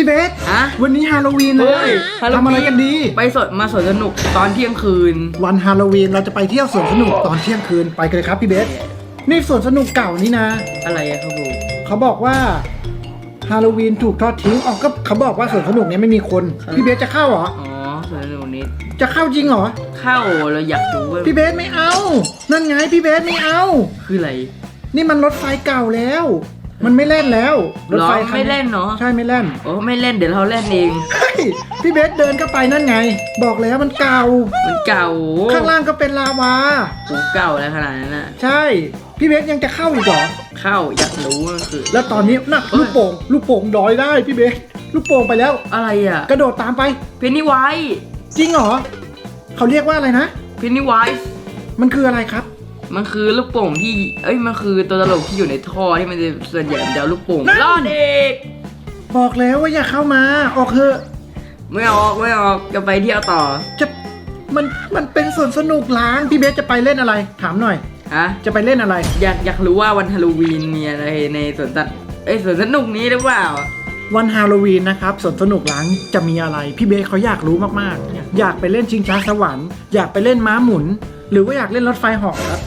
พี่เบสฮะวันนี้ฮาโลวีนเลเฮ้ยยฮาโลวีน ทำอะไรกันดี ไปสดมาสวนสนุกตอนเที่ยงคืน วันฮาโลวีนเราจะไปเที่ยวสวนสนุกตอนเที่ยงคืนไปกันเลยครับพี่เบสนี่สวนสนุกเก่านี่นะ อะไรอะครับผมเขาบอกว่าฮาโลวีนถูกทอดทิ้งออกก็เขาบอกว่าสวนสนุกเนี้ยไม่มีคน พี่เบสจะเข้าเหรอ อ๋อสวนสนุกนี้จะเข้าจริงเหรอ เข้าเราอยากรู้ว่าพี่เบสไม่เอา นั่นไงพี่เบสไม่เอา คืออะไร นี่มันรถไฟเก่าแล้ว มันไม่เล่นแล้วรถไฟหรอคัไม่เล่นเนอะใช่ไม่เล่นโอ้ไม่เล่นเดี๋ยวเราเล่นเองเฮ้ยพี่เบสเดินเข้าไปนั่นไง บอกแล้วมันเก่า มันเก่าข้างล่างก็เป็นลาวาโอ้เก่าอะไรขนาดนั้นน่ะใช่ พี่เบสยังจะเข้าอีกเหรอเข้าอยากรู้ว่าคือ แล้วตอนนี้น่ะเอ้ยลูกโป่งลูกโป่งดอยได้พี่เบสลูกโป่งไปแล้วอะไรอะกระโดดตามไปเพนนีไวจริงเหรอเขาเรียกว่าอะไรนะเพนนีไวมันคืออะไรครับ มันคือลูกโป่งที่ เอ้ย มันคือตัวตลกที่อยู่ในท่อที่มันจะส่วนใหญ่มันจะเอาลูกโป่งนั่นล่อเด็กบอกแล้วว่าอย่าเข้ามา ออกเถอะไม่ออกไม่ออกจะไปเที่ยวต่อ จะมันมันเป็นสวนสนุกล้างพี่เบสจะไปเล่นอะไร ถามหน่อย ฮะ จะไปเล่นอะไร อยากอยากรู้ว่าวันฮาโลวีนมีอะไรในสวนสัตว์เอ้ยสวนสนุกนี้หรือเปล่า วันฮาโลวีนนะครับสวนสนุกล้างจะมีอะไร พี่เบสเขาอยากรู้มากๆ อยากไปเล่นชิงช้าสวรรค์อยากไปเล่นม้าหมุน หรือว่าอยากเล่นรถไฟเหาะครับ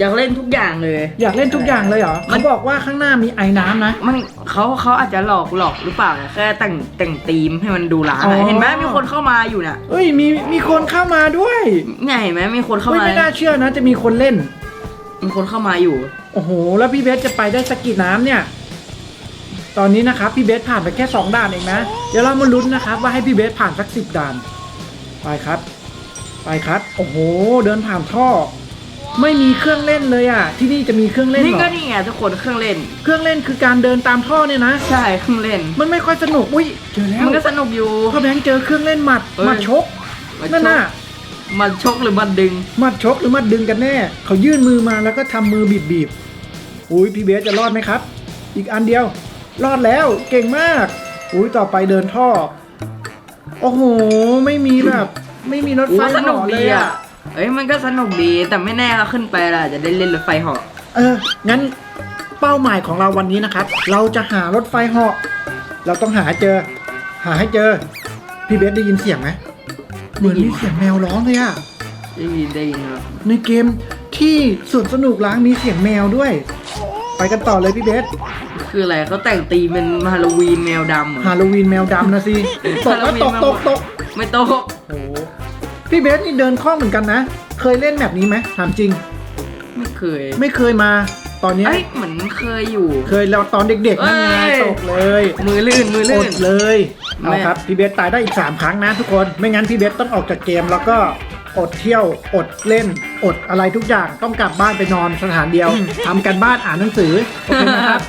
อยากเล่นทุกอย่างเลย อยากเล่นทุกอย่างเลยเหรอมัเขานบอกว่าข้างหน้ามีไอ้น้ำนะ มันเขาเขาอาจจะหลอกหลอกหรือเปล่าเนี่ยแค่แต่งแต่งธีมให้มันดูร้านอ๋อะอเห็นไหมมีคนเข้ามาอยู่น่ะเอ้ยมีมีคนเข้ามาด้วยเนี่ยเห็นไหมมีคนเข้าเฮ้ยมาไม่น่าเชื่อนะ จะมีคนเล่น มีคนเข้ามาอยู่ โอ้โห แล้วพี่เบสจะไปได้สักกี่น้ำเนี่ย ตอนนี้นะครับพี่เบสผ่านไปแค่ 2 ด่านเองนะ เดี๋ยวเรามาลุ้นนะครับ ว่าให้พี่เบสผ่านสักสิบด่าน ไปครับ ไปครับ โอ้โห เดินผ่านท่อ ไม่มีเครื่องเล่นเลยอะ ที่นี่จะมีเครื่องเล่นนี่เหรก็อนี่ไงทุกคนเครื่องเล่น เครื่องเล่นคือการเดินตามท่อเนี่ยนะ ใช่เครื่องเล่น มันไม่ค่อยสนุกอุ้ยเจอแล้วมันก็สนุกอยู่ พ่อแบงค์เจอเครื่องเล่นหมัดเอ้ยหมัดชกมันนั่นชน่ะกมันชกหรือมันดึง หมัดชกหรือหมัดดึงกันแน่ เขายื่นมือมาแล้วก็ทำมือบีบบีบๆอุ้ยพี่เบสจะรอดไหมครับ อีกอันเดียว รอดแล้วเก่งมากอุ้ยต่อไปเดินท่อ โอ้โห ไม่มีแบบ ไม่มีรถโอ้ไฟสนุกเหาะเลดียอะ เอ้ยมันก็สนุกดีแต่ไม่แน่เราขึ้นไปล่ะจะได้เล่นรถไฟเหาะเออ งั้นเป้าหมายของเราวันนี้นะครับ เราจะหารถไฟเหาะ เราต้องหาให้เจอ หาให้เจอ พี่เบสได้ยินเสียงไหมเหมือนมีเสียงแมวร้องเลยอะได้ยินได้ยินครับในเกมที่สวนสนุกล้างมีเสียงแมวด้วย ไปกันต่อเลยพี่เบส คืออะไรเขาแต่งตีมเป็นฮาโลวีนแมวดำเหรอฮาโลวีนแมวดำนะสิ ตกแล้วตกตกตกไม่โตะโอ้โห พี่เบสนี่เดินคล่องเหมือนกันนะ เคยเล่นแบบนี้ไหมถามจริง ไม่เคยไม่เคยมาตอนเนี้ยเอ้ยเหมือนเคยอยู่ เคยเราตอนเด็กๆนั่นไงเอ้ย ตกเลยมือลื่นมืออลื่นดเลยเอาไม่ ครับพี่เบสตายได้อีก 3 ครั้งนะทุกคนไม่งั้นพี่เบสต้องออกจากเกมแล้วก็อดเที่ยวอดเล่น อดอะไรทุกอย่างต้องกลับบ้านไปนอนสถานเดียวทำกันบ้านอ่านหนังสือโอเคนะครับ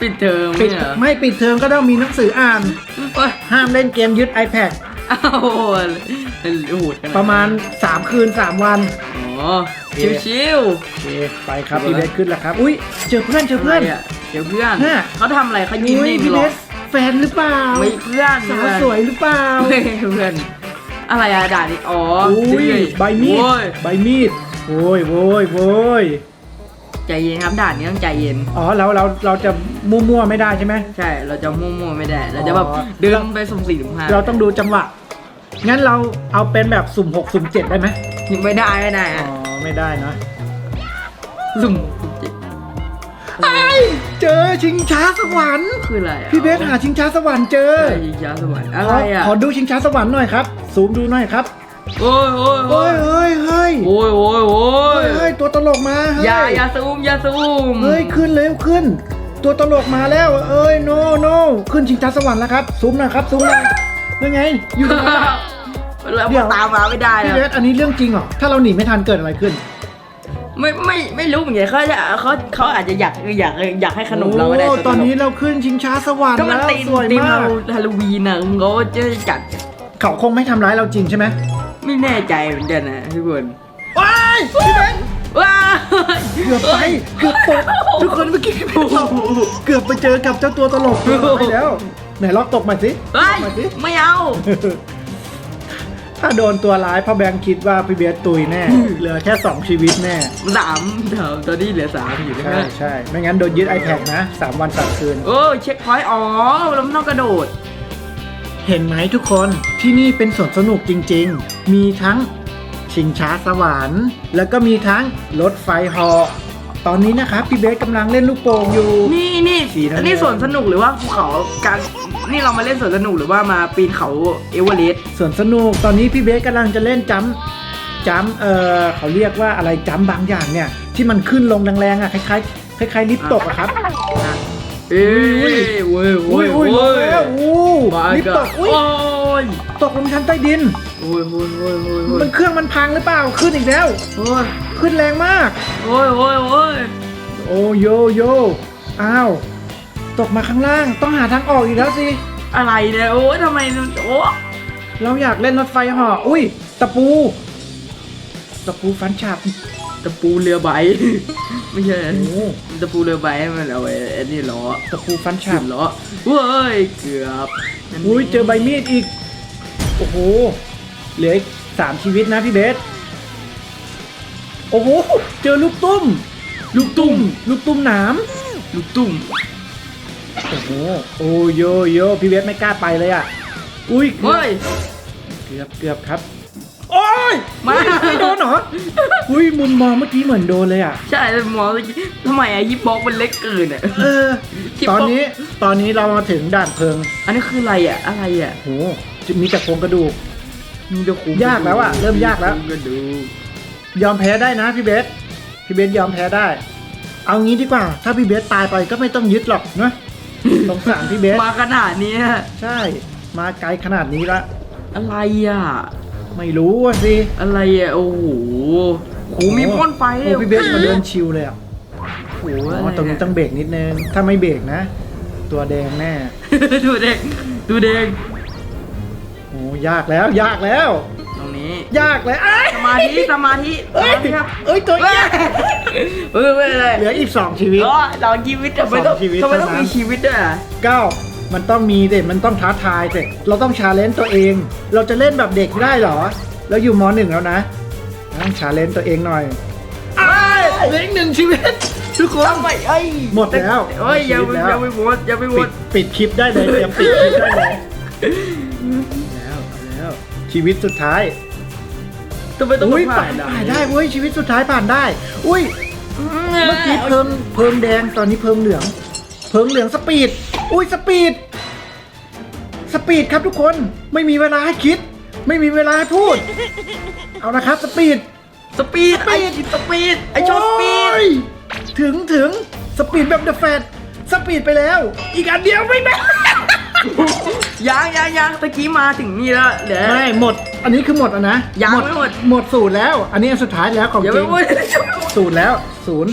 ปิดเทอมปิดไม่เหรอไม่ปิดเทอมก็ต้องมีหนังสืออ่านโอ้ยห้ามเล่นเกมยึด iPad อ้าวโหดโหดขนดนั้นประมาณ 3 คืน 3 วัน อ๋อชิวโอเค ไปครับพี่เบสขึ้นแล้วครับ อุ้ยเจอเพื่อนๆเจอเพื่อนะไระเดี๋ยวเพื่อนน่ะ เขาทำอะไรเขายิ้มอุ้ยนิ่งพี่หเบรอสแฟนหรือเปล่าไม่เพื่อนสาวเพื่อนสวยหรือเปล่าไม่เพื่อนอะไรอะด่านี่อ๋ออุ้ยนี่ใบมีดโอ้ยใบมีดโว้ยโว้ยโว้ยใจเย็นครับด่านนี้ต้องใจเย็น อ๋อเราเราเราจะมั่วๆไม่ได้ใช่ไหม ใช่ เราจะมั่วๆไม่ได้ เราจะแบบอ๋อ เดินไปสุ่มสี่สุ่มห้าเราต้องดูจังหวะ งั้นเราเอาเป็นแบบสุ่มหกสุ่มเจ็ดได้ไหมไม่ได้ไม่ได้อ๋ออะไม่ได้นะสุ่มเจ็ดไอ้ยเจอชิงช้าสวรรค์คืออะไรอะพี่เบสหาชิงช้าสวรรค์เจอเออยิงยาสวรรค์อะไรอะขอดูชิงช้าสวรรค์หน่อยครับซูมดูหน่อยครับโอ้ยโอ้ยโอ้เฮ้ยยเฮ้ยเฮ้ยโอ้ยโอ้ยโอ้เฮ้ยยเฮ้ยตัวตลกมาเฮ้ยอย่าอย่าซูมอย่าซูมเฮ้ยขึ้นเร็วขึ้น ตัวตลกมาแล้ว เอ้ยโนโนขึ้นชิงช้าสวรรค์แล้วครับซูมหน่อยครับซูมหน่อยยังไงอยู่ตรงนั้นอะ แล้วเดี๋ยว ตามมาไม่ได้พี่นะเบสอันนี้เรื่องจริงเหรอ ถ้าเราหนีไม่ทันเกิดอะไรขึ้น ไม่ไม่ไม่รู้เหมือนกันเขาจะเขาเขาอาจจะอยากอยากอยากให้ขนมเราก็ได้โอ้ตอนนี้เราขึ้นชิงช้าสวรรค์ก็มันแล้วตีมสวยตีมมากฮาโลวีนนะเขาจะจัดเขาคงไม่ทำร้ายเราจริงใช่ไหมไม่แน่ใจเหมือนกันนะทุกคนว้ายพี่เบนว้าเกือบไปเกือบตกทุกคนเมื่อกี้พี่เบนตกเกือบไปเจอกับเจ้าตัวตลกเกือบไปแล้ว ไหนลองตกมาสิ เฮ้ยมาสิไม่เอา ถ้าโดนตัวร้ายพ่อแบงค์คิดว่าพี่เบสตุยแน่ เหลือแค่สองชีวิตแน่สามเดี๋ยวตอนนี้เหลือสามอยู่นะใช่ใช่ไม่งั้นโดนยึดไอแท็กนะสามวันสามคืน โอ้เช็คพอยต์อ๋อเราไม่ต้องกระโดด เห็นไหมทุกคนที่นี่เป็นสวนสนุกจริงๆ มีทั้งชิงช้าสวรรค์ แล้วก็มีทั้งรถไฟเหอตอนนี้นะครับพี่เบสกำลังเล่นลูกโป่งอยู่ นี่นี่สีน้ำเงิน อันนี้สวนสนุกหรือว่าภูเขาการ นี่เรามาเล่นสวนสนุกหรือว่ามาปีนเขาเอเวอเรสต์สวนสนุกตอนนี้พี่เบสกำลังจะเล่นจัมป์จัมป์เออเขาเรียกว่าอะไรจัมป์บางอย่างเนี่ย ที่มันขึ้นลงแรงๆอะคล้ายๆคล้ายๆลิฟต์ตกอะครับเอ้ยเว้ยอุ้เว้ยยอุ้ยลเว้งยแล้วอู้มาลิฟต์ก็ตกอุ้ยโอ้ยตกลงชั้นใต้ดิน โอ้ยโอ้ยโอ้ยโอ้ยโอ้มัยนเครื่องมันพังหรือเปล่าขึ้นอีกแล้ว โอ้ยขึ้นแรงมาก โอ้ยโอ้ยโอ้ยโอ้โยโยอ้าว ตกมาข้างล่าง ต้องหาทางออกอีกแล้วสิ อะไรเนี่ยโอ้ยทำไมโอ้เราอยากเล่นรถไฟเหาะอุ้ย ตะปู ตะปูฟันฉับตะปูเรือใบ ไม่ใช่โอ้ตะปูเรือใบให้มันเอาไว้ไอ้นี่ล้อตะปูฟันฉัขับบล้อเว้ยเกือบอุ้ยเจอใบมีดอีก โอ้โห เหลืออีกสามชีวิตนะพี่เบส โอ้โห เจอลูกตุ้ม ลูกตุ้ม ลูกตุ้มหนามลูกตุ้ม โอ้โหโอ้โยโยพี่เบสไม่กล้าไปเลยอะ อุ้ยเกือบเฮ้ย เกือบเกือบครับ โอ้ยมา ไม่โดนเหรอ อุ้ยมุมมองเมื่อกี้เหมือนโดนเลยอะ ใช่หมอเมื่อกี้ทำไมอะฮิปบ็อกมันเล็กเกินอะ เออที่ตอนป๊อกนี้ตอนนี้เรามาถึงด่านเพิงอันนี้คืออะไรอะ อะไรอะโหจะมีแต่โครงกระดูก มีเดคูยากแล้วอะเริ่มยากแล้ว ก็ดู ยอมแพ้ได้นะพี่เบส พี่เบสยอมแพ้ได้ เอางี้ดีกว่า ถ้าพี่เบสตายไปก็ไม่ต้องยึดหรอกนะ สงสารพี่เบสมาขนาดเนี้ยใช่ มาไกลขนาดนี้ละ อะไรอะ ไม่รู้อะสิอะไรอะ โอ้โหโหมีพ่นไฟโอ้พี่เบสมาเดินชิวเลยอะโอ้โหอ๋อะไรอตรงนี้ต้องเบรกนิดนึง ถ้าไม่เบรกนะ ตัวแดงแน่ ดูเด็ก ดูเด็กโอ้ยากแล้วยากแล้วตรงนี้ ยากเลยอ้ายสมาธิสมาธิสเอ้ยมาธิครับเอ้ยตัวเฮ้ยยากเออไม่เป็นไรเหลืออีกสองชีวิตอ๋อเราชีวิตทำไมต้องสองชีวิตทำไมต้องเท่านั้น มีชีวิตด้วยอะก้าวมันต้องมีเด็มันต้องท้าทายเด็เราต้องชาเลนจ์ตัวเอง เราจะเล่นแบบเด็กได้เหรอ เราอยู่มหนึ่งแล้วนะ ต้องชาเลนจ์ตัวเองหน่อยอ้ายเหลืออีกหนึ่งชีวิต ทุกคน ทำไมเอ้ยหมดแล้วเอ้ยอย่าหมดแล้วอย่าไปโหวตอย่าไปโหวปิตดปิดคลิปได้เลยเตรียมปิดคลิปได้เลยแล้วแล้วชีวิตสุดท้าย ทำไมต้องอุ้ยผ่าผ่านนด่าผ่านได้เว้ยชีวิตสุดท้ายผ่านได้ อุ้ยเมื่อกี้เพิ่มเพิ่มแดงตอนนี้เพิ่มเหลือง เพิ่มเหลืองสปีดอุ้ยสปีดสปีดครับทุกคนไม่มีเวลาให้คิด ไม่มีเวลาให้พูด เอานะครับสปีด สปีดสปีไอ้ดสปีด ไอ้โชว์สปีด โอ้ยถึงถึงสปีดแบบเดอะแฟตสปีดไปแล้ว อีกอันเดียวไม่แม่ ยังยังยังตะกี้มาถึงนี่แล้วเดี๋ยว ไม่หมด อันนี้คือหมดอะนะยังไม่หมด หมดสูตรแล้ว อันนี้อันสุดท้ายแล้วของอย่าจไปริงพูดศูนย์แล้วศูนย์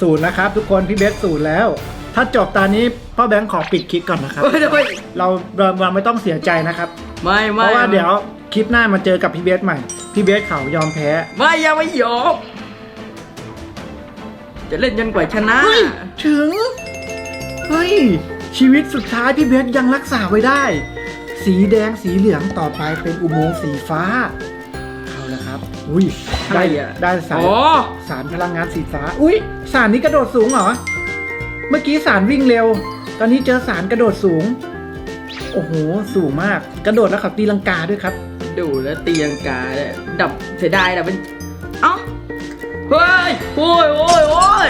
ศูนย์นะครับ ทุกคนพี่เบสศูนย์แล้ว ถ้าจบตอนนี้พ่อแบงค์ขอปิดคลิปก่อนนะครับไม่ไม่เราเราเราไม่ต้องเสียใจนะครับ ไม่เพไม่ราะว่าเดี๋ยวคลิปหน้ามาเจอกับพี่เบสใหม่ พี่เบสเขายอมแพ้ ไม่ยังไม่ยอมจะเล่นจนกว่าชนะเฮ้ยถึง เฮ้ย ชีวิตสุดท้ายพี่เบสยังรักษาไว้ได้ สีแดงสีเหลืองต่อไปเป็นอุโมงค์สีฟ้าเอาละครับ อุ้ยได้อะไรอะได้สายอ๋อ สารพลังงานสีฟ้า อุ้ยสารนี้กระโดดสูงเหรอ เมื่อกี้สารวิ่งเร็ว ตอนนี้เจอสารกระโดดสูง โอ้โหสูงมาก กระโดดแล้วขับตีลังกาด้วยครับ ดูแล้วตีลังกาเนี่ยดับเสียดายดับเป็นเอ้าเฮ้ยโอ้ยโอ้ยโอ้ย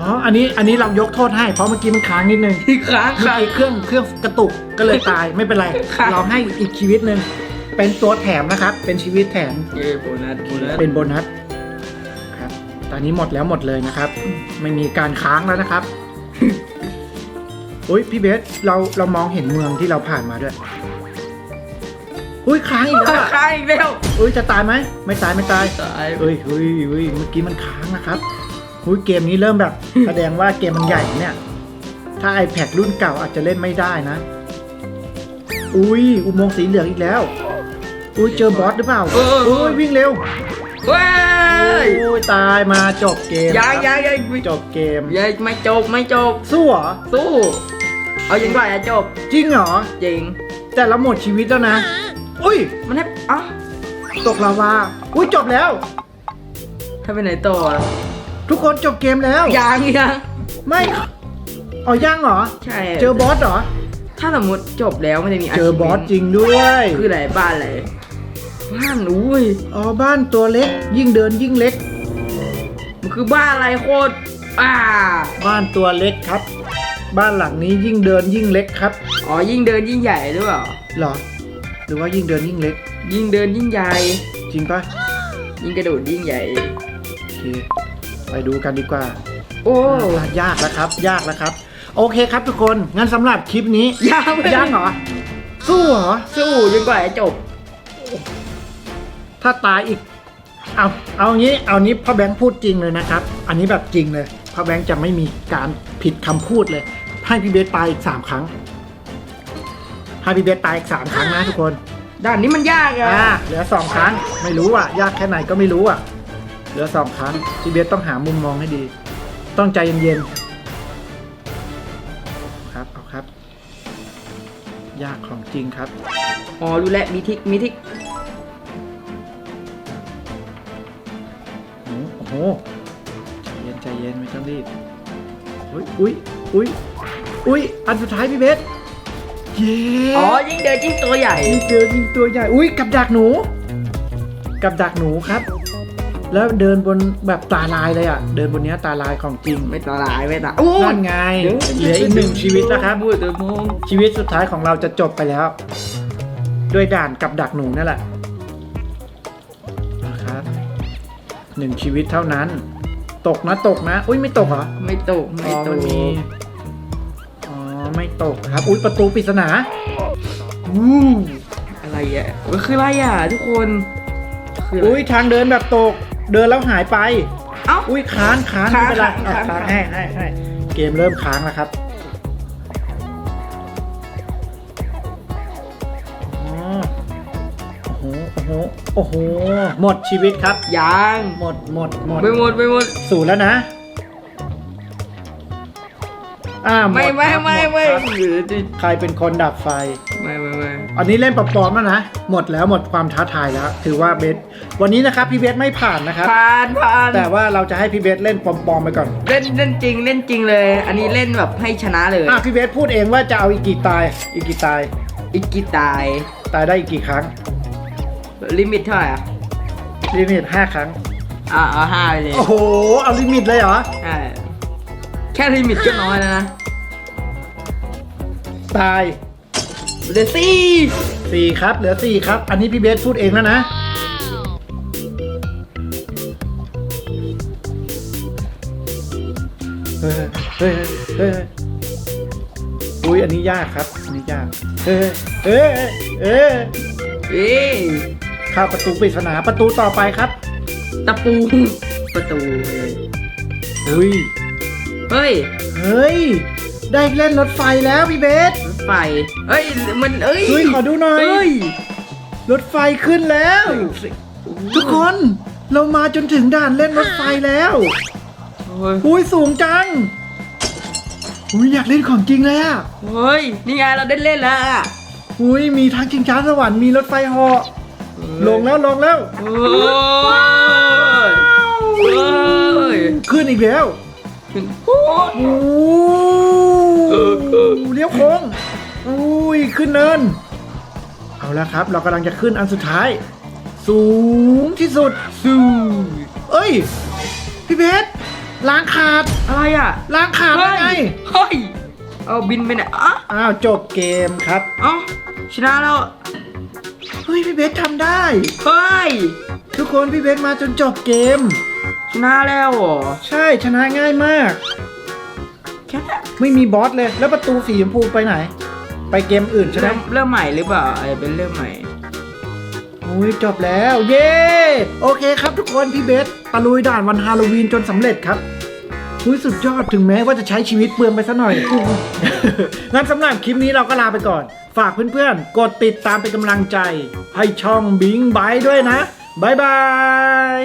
อ๋อ อันนี้อันนี้เรายกโทษให้เพราะเมื่อกี้มันค้างนิดนึงอีกครั้งเมื่อค่ะ กี้เครื่องเครื่องกระตุกก็เลยตายไม่เป็นไรครับเราให้อีกชีวิตหนึ่งเป็นตัวแถมนะครับ เป็นชีวิตแถมเย้โบนัสโบนัสเป็นโบนัสครับ ตอนนี้หมดแล้วหมดเลยนะครับ ไม่มีการค้างแล้วนะครับอุ้ยพี่เบสเราเรามองเห็นเมืองที่เราผ่านมาด้วยอุ้ยค้างอีกแล้วอะค้างอีกแล้วอุ้ยจะตายไหมไม่ตายไม่ตาย ตายเฮ้ยเฮ้ยเฮ้ยเมื่อกี้มันค้างนะครับ อุ้ยเกมนี้เริ่มแบบ แสดงว่าเกมมันใหญ่เนี่ย ถ้า iPad รุ่นเก่าอาจจะเล่นไม่ได้นะ อุ้ยอุโมงค์สีเหลืองอีกแล้ว อุ้ยเจอบอสหรือเปล่าอุ้ยวิ่งเร็วเว้ยโอ้ยตายมาจบเกมยังยังยังจบเกมยังไม่จบไม่จบ สู้เหรอ สู้ เอายังไงอะจบ จริงเหรอ จริง แต่เราหมดชีวิตแล้วนะ อุ้ย มันให้อะตกลาวา อุ้ยจบแล้ว ถ้าไปไหนต่ออะ ทุกคนจบเกมแล้ว ยังยังไม่อ๋อยังเหรอ ใช่เจอบอสเหรอ ถ้าสมมติจบแล้วมันจะมี เจอบอสจริงด้วย คืออะไรบ้านอะไรบ้านอุ้ยอ๋อบ้านตัวเล็ก ยิ่งเดินยิ่งเล็ก มันคือบ้านอะไรโคตรอ่าบ้านตัวเล็กครับ บ้านหลังนี้ยิ่งเดินยิ่งเล็กครับอ๋อยิ่งเดินยิ่งใหญ่หรือเปล่าเหรอ หรือว่ายิ่งเดินยิ่งเล็ก ยิ่งเดินยิ่งใหญ่ จริงปะยิ่งกระโดดยิ่งใหญ่ โอเค ไปดูกันดีกว่า โอ้ยากแล้วครับ ยากแล้วครับ โอเคครับทุกคนงั้นสำหรับคลิปนี้ ยากไปยากเหรอ สู้เหรอ สู้จนกว่าจะจบ ถ้าตายอีก เอาเอางี้เอานี้พ่อแบงค์พูดจริงเลยนะครับ อันนี้แบบจริงเลยพ่อแบงค์จะไม่มีการผิดคำพูดเลย ให้พี่เบสตายอีกสามครั้งให้พี่เบสตายอีกสามครั้งนะทุกคนด่านนี้มันยากอะอ่าเหลือสองครั้ง ไม่รู้อะ ยากแค่ไหนก็ไม่รู้อะ เหลือสองครั้งพี่เบสต้องหามุมมองให้ดี ต้องใจเย็นๆครับเอาครับ ยากของจริงครับ อ๋อรู้แล้วมีทิกมีทิกโอ้โหใจเย็นใจเย็นไม่ต้องรีบอุ้ยอุ้ยอุ้ยอุ้ยอันสุดท้ายพี่เบสเย้อ๋อยิ่งเดินยิ่งตัวใหญ่ยิงเจอยิงตัวใหญ่อุ้ยกับดักหนู กับดักหนูครับ แล้วเดินบนแบบตาลายเลยอะ เดินบนเนี้ยตาลายของจริงไม่ตาลายไม่ตาโอ้ยนั่นไง เหลืออีกหนึ่งชีวิตนะครับมืดเดือมองชีวิตสุดท้ายของเราจะจบไปแล้ว ด้วยด่านกับดักหนูนั่นแหละนะครับหนึ่งชีวิตเท่านั้น ตกนะตกนะ อุ้ยไม่ตกเหรอไม่ตกอ๋ไม่อตมักนมีอ๋อไม่ตกครับ อุ้ยประตูปริศนาอู้อะไรอะมันคืออะไรอะทุกคนคืออะไรอุ้ยทางเดินแบบตก เดินแล้วหายไป เอ้า อุ้ยค้างค้างค้างไม่เป็นไรค้างอะค้าง ค้างให้ให้ให้เกมเริ่มค้างแล้วครับอ๋อโอ้โหโอ้โหโอ้โห หมดชีวิตครับ ยังหมดหมดหมดไม่หมดไม่หมดศูนย์แล้วนะ อ่าหดไม่ไม่ครับไม่หดไม่ ครับหรือดิใครเป็นคนดับไฟ ไม่ไม่ไม่อันนี้เล่นปลอมๆแล้วนะ หมดแล้วหมดความท้าทายแล้ว ถือว่าเบสวันนี้นะครับพี่เบสไม่ผ่านนะครับ ผ่านผ่านแต่ว่าเราจะให้พี่เบสเล่นปลอมๆไปก่อน เล่นเล่นจริงเล่นจริงเลย อันนี้เล่นแบบให้ชนะเลยอะพี่เบสพูดเองว่าจะเอาอีกกี่ตาย อีกกี่ตาย อีกกี่ตายตายได้อีกกี่ครั้งลิมิตเท่าไหร่อะลิมิตห้าครั้ง อ่าเอาห้าไปเลยโอ้โหเอาลิมิตเลยเหรอ ใช่แค่ลิมิตก็น้อยแล้วนะ ตายเดี๋ยวสี่สี่ครับ เหลือสี่ครับ อันนี้พี่เบสพูดเองแล้วนะ เฮ้ยเฮ้ยเฮ้ยอุ้ยอันนี้ยากครับ อันนี้ยาก เฮ้ยเฮ้ยเฮ้ยเอ้ยเข้าประตูปริศนาประตูต่อไปครับ ตะปู ประตูเลยอุ้ย เฮ้ยเฮ้ย ได้เล่นรถไฟแล้วพี่เบสรถไฟเฮ้ยมันเอ้ยเฮ้ยขอดูหน่อยเฮ้ยรถไฟขึ้นแล้ว ทุกคนเรามาจนถึงด่านเล่นรถไฟแล้วเฮ้ยอุ้ยสูงจังอุ้ยอยากเล่นของจริงเลยอะเฮ้ยนี่ไงเราได้เล่นแล้วอะอุ้ยมีทั้งชิงช้าสวรรค์มีรถไฟเหาะลงแล้วลงแล้วโอ้ยเฮ้ยขึ้นอีกแล้ว ขึ้นโอ้ยโอ้เออเออเลี้ยวโค้งอุ้ยขึ้นเนิน เอาละครับ เรากำลังจะขึ้นอันสุดท้าย สูงที่สุดสู้เอ้ย พี่เพชรล้างขาดอะไรอะล้างขาดได้ไงเฮ้ยเอาบินไปไหนอะอ้าวจบเกมครับเอ้าชนะแล้วเฮ้ยพี่เพชรทำได้เฮ้ยทุกคนพี่เพชรมาจนจบเกม ชนะแล้วเหรอใช่ชนะง่ายมาก แค่นั้นไม่มีบอสเลยแล้วประตูสีชมพูไปไหน ไปเกมอื่นใช่ไหมเริ่มเริ่มใหม่หรือเปล่าไอ้เป็นเริ่มใหม่อุ้ยจบแล้ว เย้โอเคครับทุกคนพี่เบสตะลุยด่านวันฮาโลวีนจนสำเร็จครับอุ้ยสุดยอดถึงแม้ว่าจะใช้ชีวิตเปลืองไปซะหน่อย งั้นสำหรับคลิปนี้เราก็ลาไปก่อน ฝากเพื่อนๆ กดติดตามเป็นกำลังใจ ให้ช่องบิงบายด้วยนะบายบาย